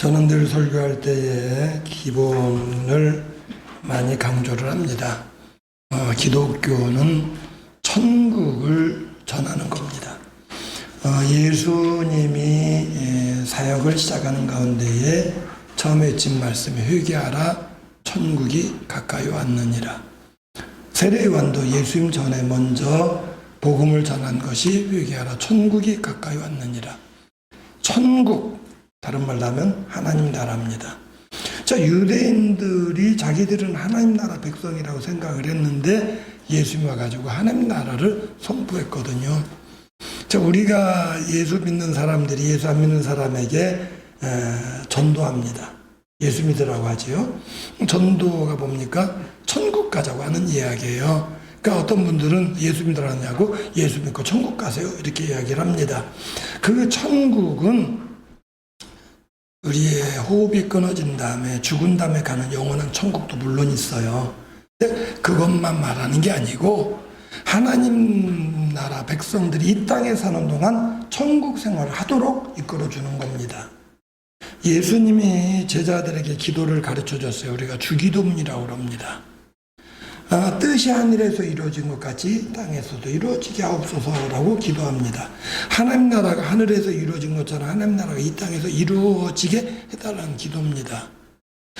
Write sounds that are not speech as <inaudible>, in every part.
저는 늘 설교할 때에 기본을 많이 강조를 합니다. 어, 기독교는 천국을 전하는 겁니다. 어, 예수님이 예, 사역을 시작하는 가운데에 처음에 외친 말씀이 회개하라 천국이 가까이 왔느니라. 세례요한도 예수님 전에 먼저 복음을 전한 것이 회개하라 천국이 가까이 왔느니라. 천국 다른 말로 하면 하나님 나라입니다. 자 유대인들이 자기들은 하나님 나라 백성이라고 생각을 했는데 예수님 와가지고 하나님 나라를 선포했거든요. 자 우리가 예수 믿는 사람들이 예수 안 믿는 사람에게 에, 전도합니다. 예수 믿으라고 하지요. 전도가 뭡니까? 천국 가자고 하는 이야기예요. 그러니까 어떤 분들은 예수 믿으라냐고 예수 믿고 천국 가세요 이렇게 이야기를 합니다. 그 천국은 우리의 호흡이 끊어진 다음에 죽은 다음에 가는 영원한 천국도 물론 있어요. 근데 그것만 말하는 게 아니고 하나님 나라 백성들이 이 땅에 사는 동안 천국 생활을 하도록 이끌어 주는 겁니다. 예수님이 제자들에게 기도를 가르쳐 줬어요. 우리가 주기도문이라고 합니다. 아, 뜻이 하늘에서 이루어진 것 같이 땅에서도 이루어지게 하옵소서라고 기도합니다. 하나님 나라가 하늘에서 이루어진 것처럼 하나님 나라가 이 땅에서 이루어지게 해달라는 기도입니다.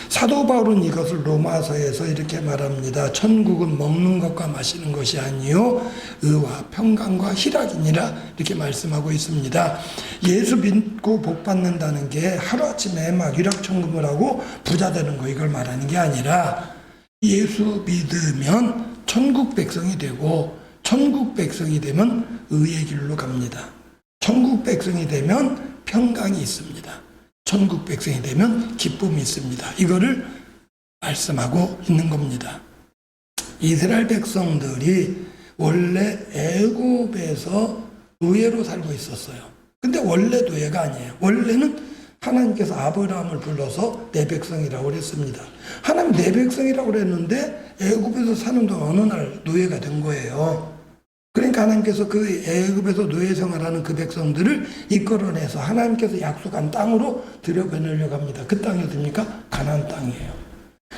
사도 바울은 이것을 로마서에서 이렇게 말합니다. 천국은 먹는 것과 마시는 것이 아니요 의와 평강과 희락이니라 이렇게 말씀하고 있습니다. 예수 믿고 복 받는다는 게 하루아침에 막 유락 천금을 하고 부자 되는 거 이걸 말하는 게 아니라 예수 믿으면 천국 백성이 되고 천국 백성이 되면 의의 길로 갑니다. 천국 백성이 되면 평강이 있습니다. 천국 백성이 되면 기쁨이 있습니다. 이거를 말씀하고 있는 겁니다. 이스라엘 백성들이 원래 애굽에서 노예로 살고 있었어요. 근데 원래 노예가 아니에요. 원래는 하나님께서 아브라함을 불러서 내 백성이라고 그랬습니다. 하나님 내 백성이라고 그랬는데 애굽에서 사는 동안 어느 날 노예가 된 거예요. 그러니까 하나님께서 그 애굽에서 노예 생활하는 그 백성들을 이끌어내서 하나님께서 약속한 땅으로 들여보내려고 합니다. 그 땅이 어딥니까? 가나안 땅이에요.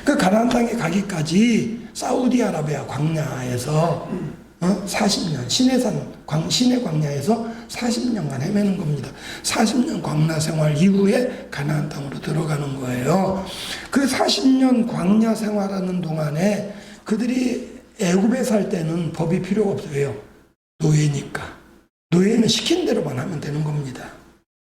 그 가나안 땅에 가기까지 사우디아라비아 광야에서 어? 40년 시내산 광 시내 광야에서 40년간 헤매는 겁니다. 40년 광야 생활 이후에 가나안 땅으로 들어가는 거예요. 그 40년 광야 생활하는 동안에 그들이 애굽에 살 때는 법이 필요가 없어요. 노예니까. 노예는 시킨 대로만 하면 되는 겁니다.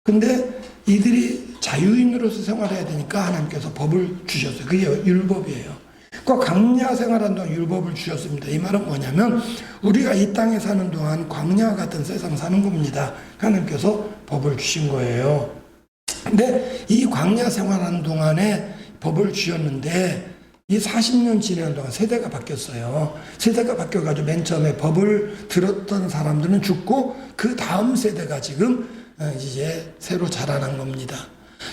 근데 이들이 자유인으로서 생활해야 되니까 하나님께서 법을 주셨어요. 그게 율법이에요. 그 광야 생활한 동안 율법을 주셨습니다. 이 말은 뭐냐면 우리가 이 땅에 사는 동안 광야 같은 세상 사는 겁니다. 하나님께서 법을 주신 거예요. 근데 이 광야 생활하는 동안에 법을 주셨는데 이 40년 지내는 동안 세대가 바뀌었어요. 세대가 바뀌어가지고 맨 처음에 법을 들었던 사람들은 죽고 그 다음 세대가 지금 어, 이제 새로 자라난 겁니다.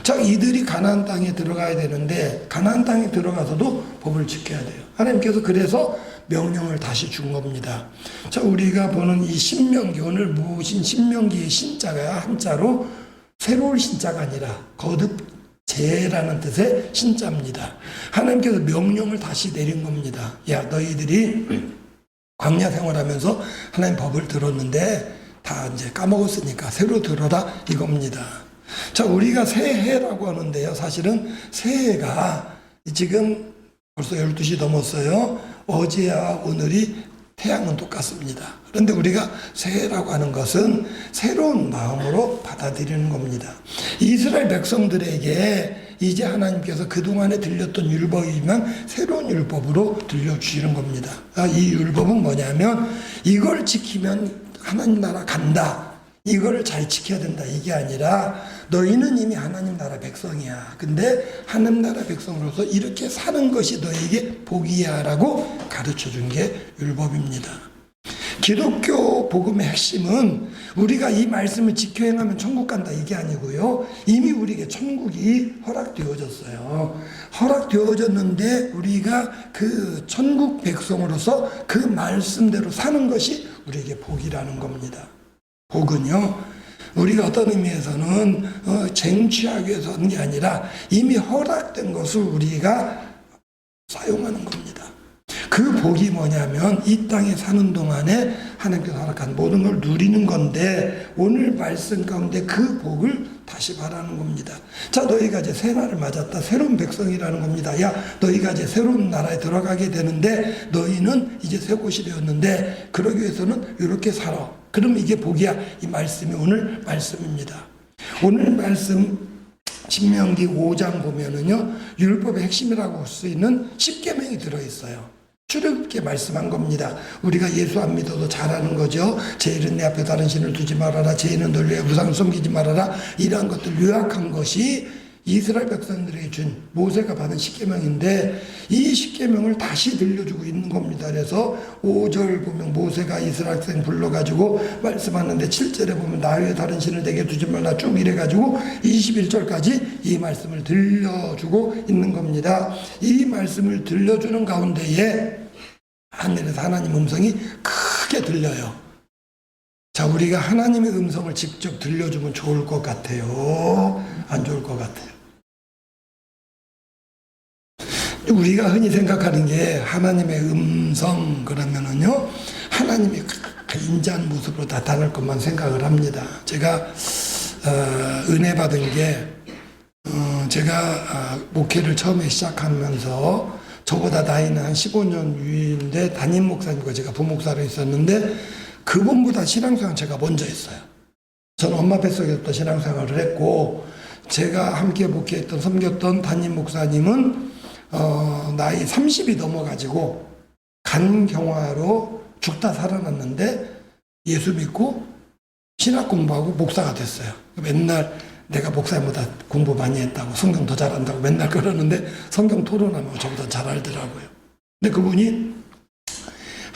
자, 이들이 가나안 땅에 들어가야 되는데 가나안 땅에 들어가서도 법을 지켜야 돼요. 하나님께서 그래서 명령을 다시 준 겁니다. 자, 우리가 보는 이 신명기 오늘 무신 신명기의 신자가 한자로 새로운 신자가 아니라 거듭 재라는 뜻의 신자입니다. 하나님께서 명령을 다시 내린 겁니다. 야, 너희들이 광야 생활하면서 하나님 법을 들었는데 다 이제 까먹었으니까 새로 들어라 이겁니다. 자, 우리가 새해라고 하는데요. 사실은 새해가 지금 벌써 12시 넘었어요. 어제와 오늘이 태양은 똑같습니다. 그런데 우리가 새해라고 하는 것은 새로운 마음으로 받아들이는 겁니다. 이스라엘 백성들에게 이제 하나님께서 그동안에 들렸던 율법이지만 새로운 율법으로 들려주시는 겁니다. 아, 이 율법은 뭐냐면 이걸 지키면 하나님 나라 간다. 이거를 잘 지켜야 된다. 이게 아니라 너희는 이미 하나님 나라 백성이야. 근데 하나님 나라 백성으로서 이렇게 사는 것이 너에게 복이야라고 가르쳐 준 게 율법입니다. 기독교 복음의 핵심은 우리가 이 말씀을 지켜 행하면 천국 간다 이게 아니고요. 이미 우리에게 천국이 허락되어졌어요. 허락되어졌는데 우리가 그 천국 백성으로서 그 말씀대로 사는 것이 우리에게 복이라는 겁니다. 복은요, 우리가 어떤 의미에서는 어, 쟁취하기 위해서 하는 게 아니라 이미 허락된 것을 우리가 사용하는 겁니다. 그 복이 뭐냐면 이 땅에 사는 동안에 하나님께서 허락한 모든 걸 누리는 건데 오늘 말씀 가운데 그 복을 다시 바라는 겁니다. 자, 너희가 이제 새날을 맞았다. 새로운 백성이라는 겁니다. 야, 너희가 이제 새로운 나라에 들어가게 되는데 너희는 이제 새 곳이 되었는데 그러기 위해서는 이렇게 살아. 그럼 이게 복이야. 이 말씀이 오늘 말씀입니다. 오늘 말씀 신명기 5장 보면은요 율법의 핵심이라고 할 수 있는 10계명이 들어 있어요. 출애굽게 말씀한 겁니다. 우리가 예수 안 믿어도 잘하는 거죠. 제일은 내 앞에 다른 신을 두지 말아라. 제일은 널 위해 우상을 섬기지 말아라. 이러한 것들 요약한 것이 이스라엘 백성들에게 준 모세가 받은 십계명인데 이 십계명을 다시 들려주고 있는 겁니다. 그래서 5절 보면 모세가 이스라엘 백성 불러가지고 말씀하는데 7절에 보면 나 외에 다른 신을 내게 두지 말라 쭉 이래가지고 21절까지 이 말씀을 들려주고 있는 겁니다. 이 말씀을 들려주는 가운데에 하늘에서 하나님 음성이 크게 들려요. 자, 우리가 하나님의 음성을 직접 들려주면 좋을 것 같아요. 안 좋을 것 같아요. 우리가 흔히 생각하는 게 하나님의 음성 그러면은요 하나님이 인자한 모습으로 나타날 것만 생각을 합니다. 제가 어, 은혜 받은 게 어, 제가 아, 목회를 처음에 시작하면서 저보다 나이는 한 15년 위인데 담임 목사님과 제가 부목사로 있었는데 그분보다 신앙생활 제가 먼저 했어요. 저는 엄마 뱃속에서부터 신앙생활을 했고 제가 함께 목회했던 섬겼던 담임 목사님은 어, 나이 30이 넘어가지고 간경화로 죽다 살아났는데 예수 믿고 신학 공부하고 목사가 됐어요. 맨날 내가 목사님보다 공부 많이 했다고 성경 더 잘한다고 맨날 그러는데 성경 토론하면 저보다 잘 알더라고요. 근데 그분이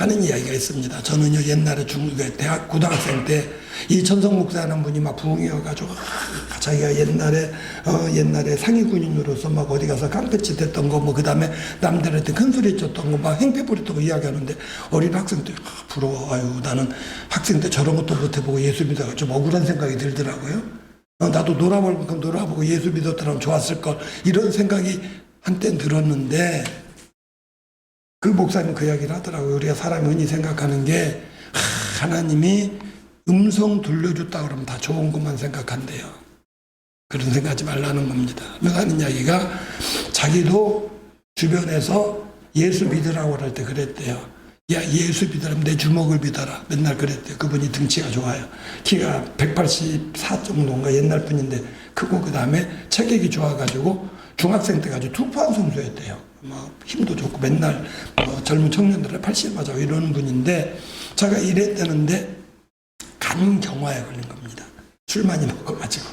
하는 이야기가 있습니다. 저는요 옛날에 중국 대학 고등학생 때 이 천성 목사라는 분이 막 부흥이어가지고 아, 자기가 옛날에 어 옛날에 상위 군인으로서 막 어디 가서 깡패짓 했던 거 뭐 그다음에 남들한테 큰 소리 쳤던 거 막 행패 부렸던 거 이야기하는데 어린 학생들 아, 부러워 아유 나는 학생 때 저런 것도 못 해보고 예수 믿어가 좀 억울한 생각이 들더라고요. 어, 나도 놀아볼 만큼 놀아보고 예수 믿었더라면 좋았을 걸 이런 생각이 한때 들었는데 그 목사님 그 이야기를 하더라고요. 우리가 사람이 흔히 생각하는 게 하, 하나님이 음성 들려줬다 그러면 다 좋은 것만 생각한대요. 그런 생각하지 말라는 겁니다. 하는 이야기가 자기도 주변에서 예수 믿으라고 할 때 그랬대요. 야 예수 믿으라면 내 주먹을 믿어라. 맨날 그랬대요. 그분이 등치가 좋아요. 키가 184 정도인가 옛날 분인데 크고 그 다음에 체격이 좋아가지고 중학생 때 가지고 투포한 선수였대요. 뭐 힘도 좋고 맨날 뭐 젊은 청년들을 80 맞아 이러는 분인데 제가 이랬다는데 간 경화에 걸린 겁니다. 술 많이 먹어가지고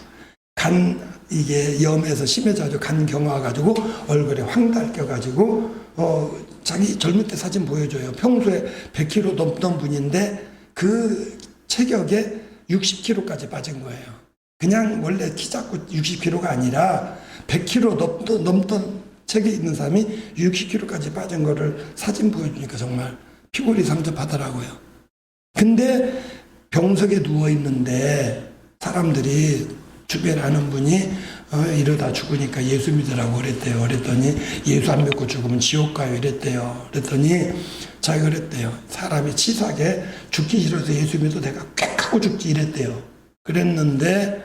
간 이게 염에서 심해져가지고 간 경화 가지고 얼굴에 황달 껴 가지고 어 자기 젊을 때 사진 보여줘요. 평소에 100kg 넘던 분인데 그 체격에 60kg까지 빠진 거예요. 그냥 원래 키 작고 60kg가 아니라 100kg 넘던, 넘던 책에 있는 사람이 60kg까지 빠진 거를 사진 보여주니까 정말 피골이 상접하더라고요. 근데 병석에 누워 있는데 사람들이 주변에 아는 분이 어, 이러다 죽으니까 예수 믿으라고 그랬대요. 그랬더니 예수 안 믿고 죽으면 지옥 가요. 이랬대요. 그랬더니 자기가 그랬대요. 사람이 치사하게 죽기 싫어서 예수 믿어 내가 꽥 하고 죽지 이랬대요. 그랬는데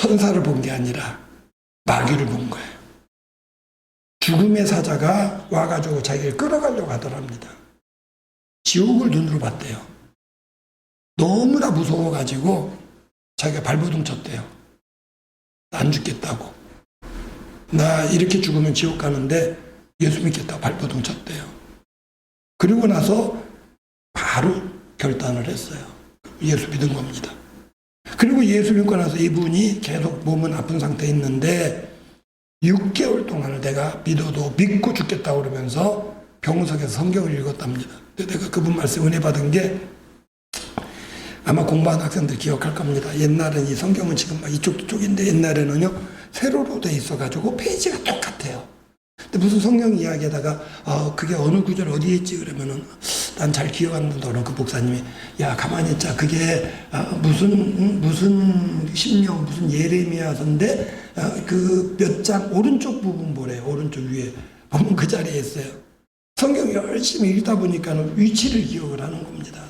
천사를 본 게 아니라 마귀를 본 거예요. 죽음의 사자가 와가지고 자기를 끌어가려고 하더랍니다. 지옥을 눈으로 봤대요. 너무나 무서워가지고 자기가 발버둥 쳤대요. 안 죽겠다고. 나 이렇게 죽으면 지옥 가는데 예수 믿겠다고 발버둥 쳤대요. 그리고 나서 바로 결단을 했어요. 예수 믿은 겁니다. 그리고 예수 믿고 나서 이분이 계속 몸은 아픈 상태에 있는데 6개월 동안을 내가 믿어도 믿고 죽겠다고 그러면서 병석에서 성경을 읽었답니다. 내가 그분 말씀 은혜 받은 게 아마 공부한 학생들 기억할 겁니다. 옛날엔 이 성경은 지금 막 이쪽 저쪽인데 옛날에는요 세로로 돼 있어가지고 페이지가 똑같아요. 근데 무슨 성경 이야기에다가 아 그게 어느 구절 어디에 있지? 그러면은 난 잘 기억하는데 그런 그 목사님이 야 가만히 있자. 그게 아, 무슨 음, 무슨 심령 무슨 예레미야서인데 그몇 장 오른쪽 부분 보래 오른쪽 위에. 보면 그 자리에 있어요. 성경 열심히 읽다 보니까는 위치를 기억을 하는 겁니다.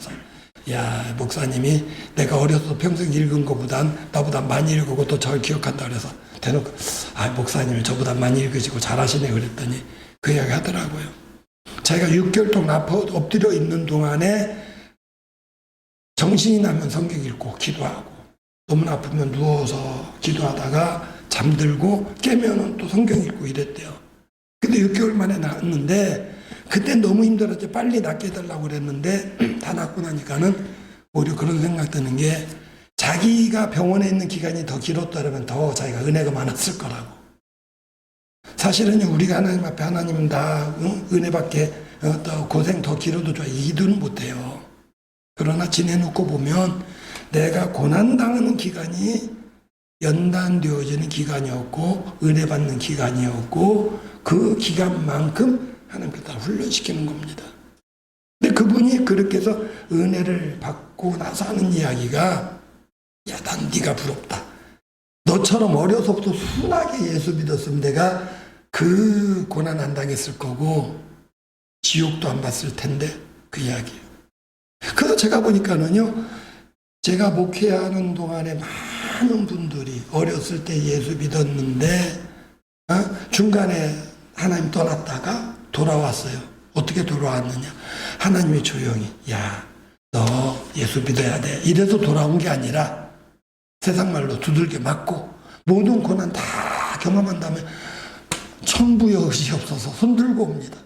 야 목사님이 내가 어려서 평생 읽은 것보단 나보다 많이 읽고 또 잘 기억한다. 그래서 대놓고 아 목사님이 저보다 많이 읽으시고 잘하시네 그랬더니 그 이야기 하더라고요. 자기가 6개월 동안 아파 엎드려 있는 동안에 정신이 나면 성경 읽고 기도하고 너무나 아프면 누워서 기도하다가 잠들고 깨면은 또 성경 읽고 이랬대요. 근데 6개월 만에 나았는데 그때 너무 힘들었죠. 빨리 낫게 해달라고 그랬는데 <clears throat> 다 낫고 나니까는 오히려 그런 생각 드는 게 자기가 병원에 있는 기간이 더 길었다면 더 자기가 은혜가 많았을 거라고. 사실은 우리가 하나님 앞에 하나님은 다 응? 은혜밖에 어, 또 고생 더 길어도 좋아 이기도는 못해요. 그러나 지내놓고 보면 내가 고난 당하는 기간이 연단되어지는 기간이었고 은혜 받는 기간이었고 그 기간만큼 하나님께서 훈련시키는 겁니다. 근데 그분이 그렇게 해서 은혜를 받고 나서 하는 이야기가 야, 난 네가 부럽다. 너처럼 어려서부터 순하게 예수 믿었으면 내가 그 고난 안 당했을 거고 지옥도 안 봤을 텐데 그 이야기예요. 그래서 제가 보니까는요, 제가 목회하는 동안에 많은 분들이 어렸을 때 예수 믿었는데 어? 중간에 하나님 떠났다가 돌아왔어요. 어떻게 돌아왔느냐? 하나님이 조용히 야, 너 예수 믿어야 돼. 이래서 돌아온 게 아니라 세상 말로 두들겨 맞고 모든 고난 다 경험한 다음에 천부의 의지 없어서 손들고 옵니다.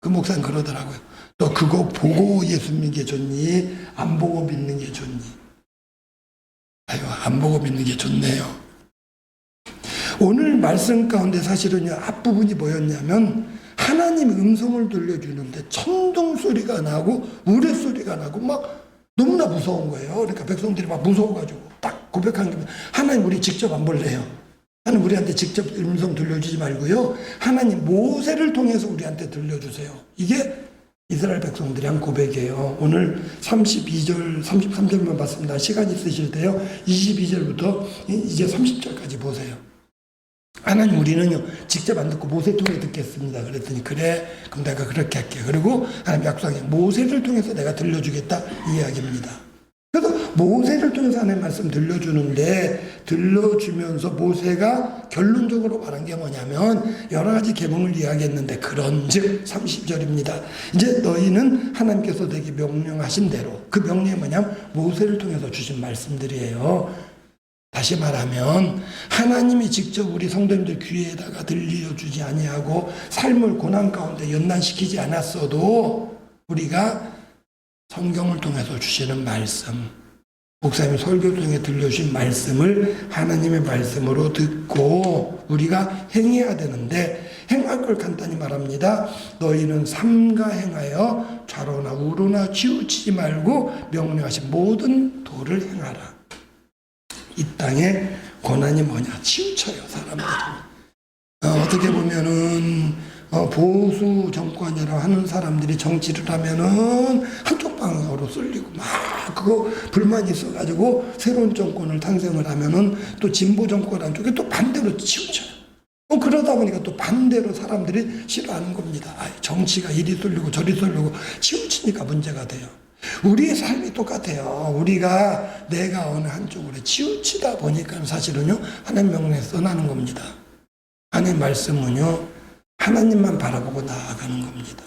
그 목사님 그러더라고요. 너 그거 보고 예수 믿는 게 좋니? 안 보고 믿는 게 좋니? 아유, 안 보고 믿는 게 좋네요. 오늘 말씀 가운데 사실은요, 앞부분이 뭐였냐면, 하나님 음성을 들려주는데 천둥 소리가 나고, 우레 소리가 나고, 막 너무나 무서운 거예요. 그러니까 백성들이 막 무서워가지고 딱 고백한 게, 하나님 우리 직접 안 볼래요. 하나님 우리한테 직접 음성 들려주지 말고요. 하나님 모세를 통해서 우리한테 들려주세요. 이게 이스라엘 백성들이 한 고백이에요. 오늘 32절, 33절만 봤습니다. 시간 있으실 때요. 22절부터 이제 30절까지 보세요. 하나님 우리는요 직접 안 듣고 모세 통해 듣겠습니다. 그랬더니 그래 그럼 내가 그렇게 할게. 그리고 하나님 약속하게 모세를 통해서 내가 들려주겠다 이 이야기입니다. 그래서 모세를 통해서 하나님 말씀 들려주는데 들려주면서 모세가 결론적으로 말한 게 뭐냐면 여러 가지 계명을 이야기했는데 그런즉 30절입니다. 이제 너희는 하나님께서 내게 명령하신 대로 그 명령이 뭐냐면 모세를 통해서 주신 말씀들이에요. 다시 말하면 하나님이 직접 우리 성도님들 귀에다가 들려주지 아니하고 삶을 고난 가운데 연단시키지 않았어도 우리가 성경을 통해서 주시는 말씀 목사님 설교 통해 들려주신 말씀을 하나님의 말씀으로 듣고 우리가 행해야 되는데 행할 걸 간단히 말합니다. 너희는 삼가 행하여 좌로나 우로나 치우치지 말고 명령하신 모든 도를 행하라. 이 땅에 고난이 뭐냐? 치우쳐요, 사람들이. 어, 떻게 보면은, 어, 보수 정권이라 하는 사람들이 정치를 하면은 한쪽 방향으로 쏠리고 막 그거 불만이 있어가지고 새로운 정권을 탄생을 하면은 또 진보 정권 한쪽에 또 반대로 치우쳐요. 어, 그러다 보니까 또 반대로 사람들이 싫어하는 겁니다. 아, 정치가 이리 쏠리고 저리 쏠리고 치우치니까 문제가 돼요. 우리의 삶이 똑같아요. 우리가 내가 어느 한쪽으로 치우치다 보니까 사실은요, 하나님 명령에 써나는 겁니다. 하나님 말씀은요, 하나님만 바라보고 나아가는 겁니다.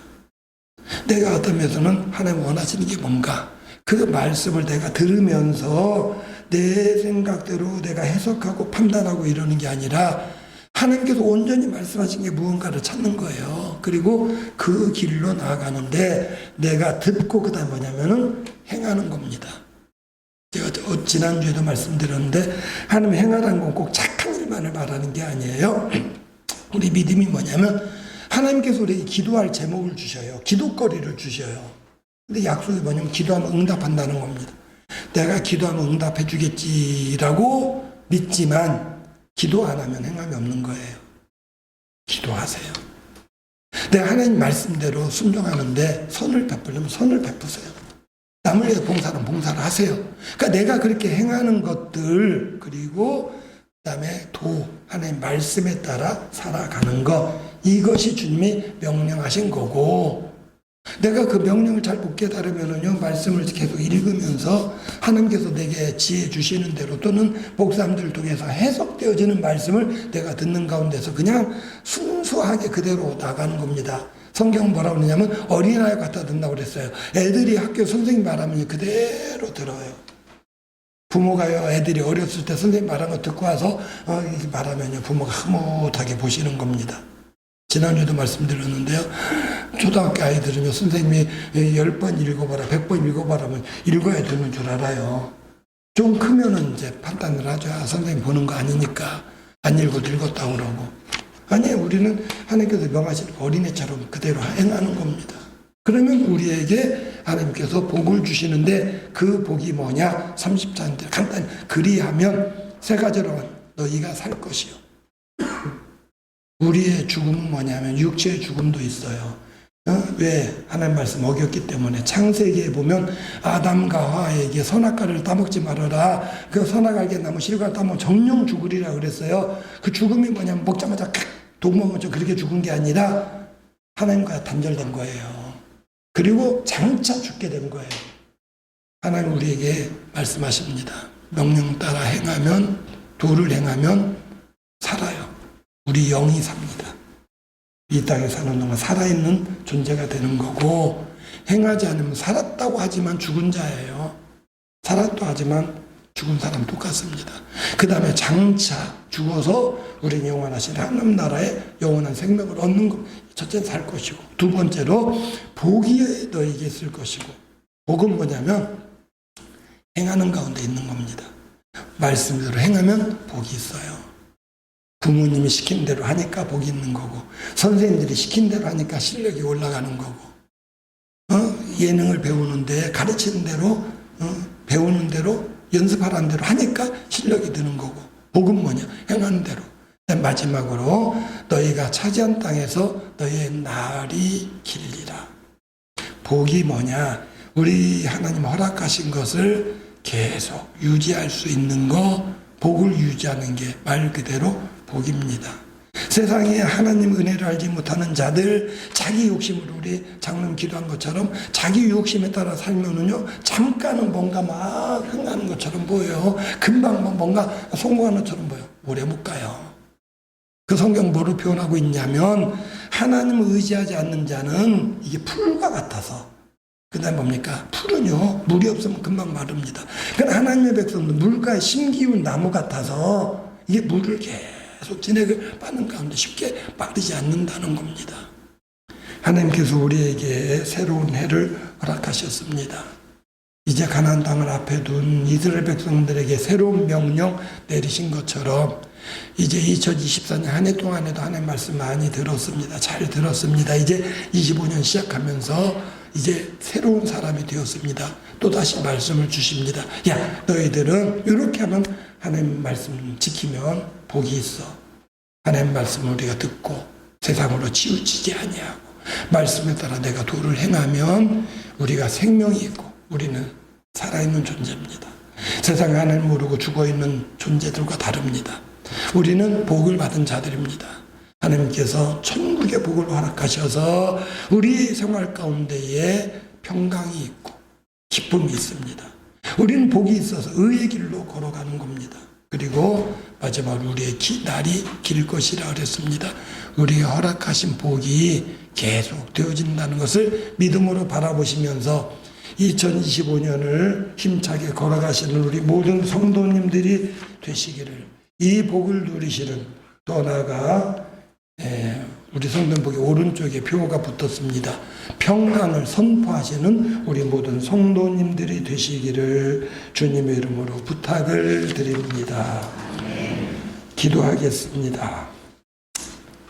내가 어떤 면에서는 하나님 원하시는 게 뭔가, 그 말씀을 내가 들으면서 내 생각대로 내가 해석하고 판단하고 이러는 게 아니라 하나님께서 온전히 말씀하신 게 무언가를 찾는 거예요. 그리고 그 길로 나아가는데 내가 듣고 그 다음 뭐냐면은 행하는 겁니다. 제가 어, 지난주에도 말씀드렸는데 하나님 행하라는 건 꼭 착한 일만을 말하는 게 아니에요. <clears throat> 우리 믿음이 뭐냐면 하나님께서 우리에게 기도할 제목을 주셔요. 기도거리를 주셔요. 근데 약속이 뭐냐면 기도하면 응답한다는 겁니다. 내가 기도하면 응답해 주겠지라고 믿지만 기도 안 하면 행함이 없는 거예요. 기도하세요. 내가 하나님 말씀대로 순종하는데 선을 베풀려면 선을 베푸세요. 남을 위해서 봉사는 봉사를 하세요. 그러니까 내가 그렇게 행하는 것들 그리고 그다음에 도 하나님 말씀에 따라 살아가는 것 이것이 주님이 명령하신 거고 내가 그 명령을 잘 못 깨달으면은요 말씀을 계속 읽으면서 하나님께서 내게 지혜 주시는 대로 또는 목사님들 통해서 해석되어지는 말씀을 내가 듣는 가운데서 그냥 순수하게 그대로 나가는 겁니다. 성경 뭐라고 그러냐면 어린아이 갖다 둔다고 그랬어요. 애들이 학교 선생님 말하면 그대로 들어요. 부모가요, 애들이 어렸을 때 선생님 말한 거 듣고 와서 어, 말하면요, 부모가 흐뭇하게 보시는 겁니다. 지난주에도 말씀드렸는데요. 초등학교 아이들은요, 선생님이 열번 읽어봐라, 백번 읽어봐라 하면 읽어야 되는 줄 알아요. 좀 크면은 이제 판단을 하죠. 아, 선생님 보는 거 아니니까 안 읽어도 읽었다 그러고. 아니, 우리는 하나님께서 명하신 어린애처럼 그대로 행하는 겁니다. 그러면 우리에게 하나님께서 복을 주시는데 그 복이 뭐냐? 34인데 간단히 그리하면 세 가지로 너희가 살 것이요. 우리의 죽음은 뭐냐면 육체의 죽음도 있어요. 어? 왜? 하나님 말씀 어겼기 때문에 창세기에 보면 아담과 하와에게 선악과를 따먹지 말아라. 그 선악과에 나무 실과를 따먹으면 정령 죽으리라 그랬어요. 그 죽음이 뭐냐면 먹자마자 독먹으면 그렇게 죽은 게 아니라 하나님과 단절된 거예요. 그리고 장차 죽게 된 거예요. 하나님 우리에게 말씀하십니다. 명령 따라 행하면 도를 행하면 살아요. 우리 영이 삽니다. 이 땅에 사는 동안 살아있는 존재가 되는 거고 행하지 않으면 살았다고 하지만 죽은 자예요. 살았다고 하지만 죽은 사람 똑같습니다. 그 다음에 장차 죽어서 우리 영원하신 하나님 나라의 영원한 생명을 얻는 것. 첫째는 살 것이고 두 번째로 복이 너에게 있을 것이고 복은 뭐냐면 행하는 가운데 있는 겁니다. 말씀대로 행하면 복이 있어요. 부모님이 시킨 대로 하니까 복이 있는 거고 선생님들이 시킨 대로 하니까 실력이 올라가는 거고 어? 예능을 배우는데 가르치는 대로 어? 배우는 대로 연습하라는 대로 하니까 실력이 드는 거고 복은 뭐냐 행하는 대로 마지막으로 너희가 차지한 땅에서 너희의 날이 길리라 복이 뭐냐 우리 하나님 허락하신 것을 계속 유지할 수 있는 거 복을 유지하는 게 말 그대로 복입니다. 세상에 하나님 은혜를 알지 못하는 자들 자기 욕심으로 우리 장로님 기도한 것처럼 자기 욕심에 따라 살면은요 잠깐은 뭔가 막 흥하는 것처럼 보여요 금방 뭐 뭔가 성공하는 것처럼 보여 오래 못 가요 그 성경 뭐로 표현하고 있냐면 하나님을 의지하지 않는 자는 이게 풀과 같아서 그 다음 뭡니까? 풀은요, 물이 없으면 금방 마릅니다. 그러나 하나님의 백성은 물과 심기운 나무 같아서 이게 물을 계 속 진액을 빠는 가운데 쉽게 마르지 않는다는 겁니다. 하나님께서 우리에게 새로운 해를 허락하셨습니다. 이제 가나안 땅을 앞에 둔 이스라엘 백성들에게 새로운 명령 내리신 것처럼 이제 2024년 한 해 동안에도 하나님 말씀 많이 들었습니다. 잘 들었습니다. 이제 25년 시작하면서 이제 새로운 사람이 되었습니다. 또 다시 말씀을 주십니다. 야, 너희들은 이렇게 하면 하나님 말씀 지키면 복이 있어. 하나님 말씀을 우리가 듣고 세상으로 치우치지 아니하고 말씀에 따라 내가 도를 행하면 우리가 생명이 있고 우리는 살아있는 존재입니다. 세상에 하나님 모르고 죽어있는 존재들과 다릅니다. 우리는 복을 받은 자들입니다. 하나님께서 천국의 복을 허락하셔서 우리 생활 가운데에 평강이 있고 기쁨이 있습니다. 우리는 복이 있어서 의의 길로 걸어가는 겁니다. 그리고 마지막으로 우리의 기, 날이 길 것이라 그랬습니다. 우리 허락하신 복이 계속 되어진다는 것을 믿음으로 바라보시면서 2025년을 힘차게 걸어가시는 우리 모든 성도님들이 되시기를 이 복을 누리시는 또 나아가 예, 우리 성전복의 오른쪽에 표가 붙었습니다. 평강을 선포하시는 우리 모든 성도님들이 되시기를 주님의 이름으로 부탁을 드립니다. 기도하겠습니다.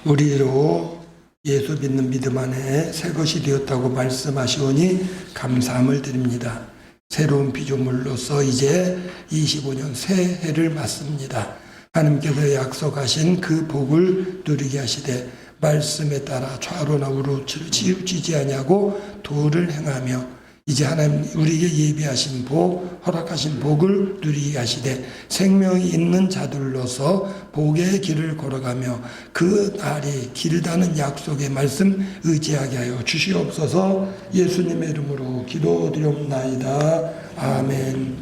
우리로 예수 믿는 믿음 안에 새 것이 되었다고 말씀하시오니 감사함을 드립니다. 새로운 피조물로서 이제 25년 새 해를 맞습니다. 하나님께서 약속하신 그 복을 누리게 하시되 말씀에 따라 좌로나 우로를 치우치지 아니하고 도를 행하며 이제 하나님 우리에게 예비하신 복 허락하신 복을 누리게 하시되 생명이 있는 자들로서 복의 길을 걸어가며 그 날이 길다는 약속의 말씀 의지하게 하여 주시옵소서. 예수님의 이름으로 기도드리옵나이다. 아멘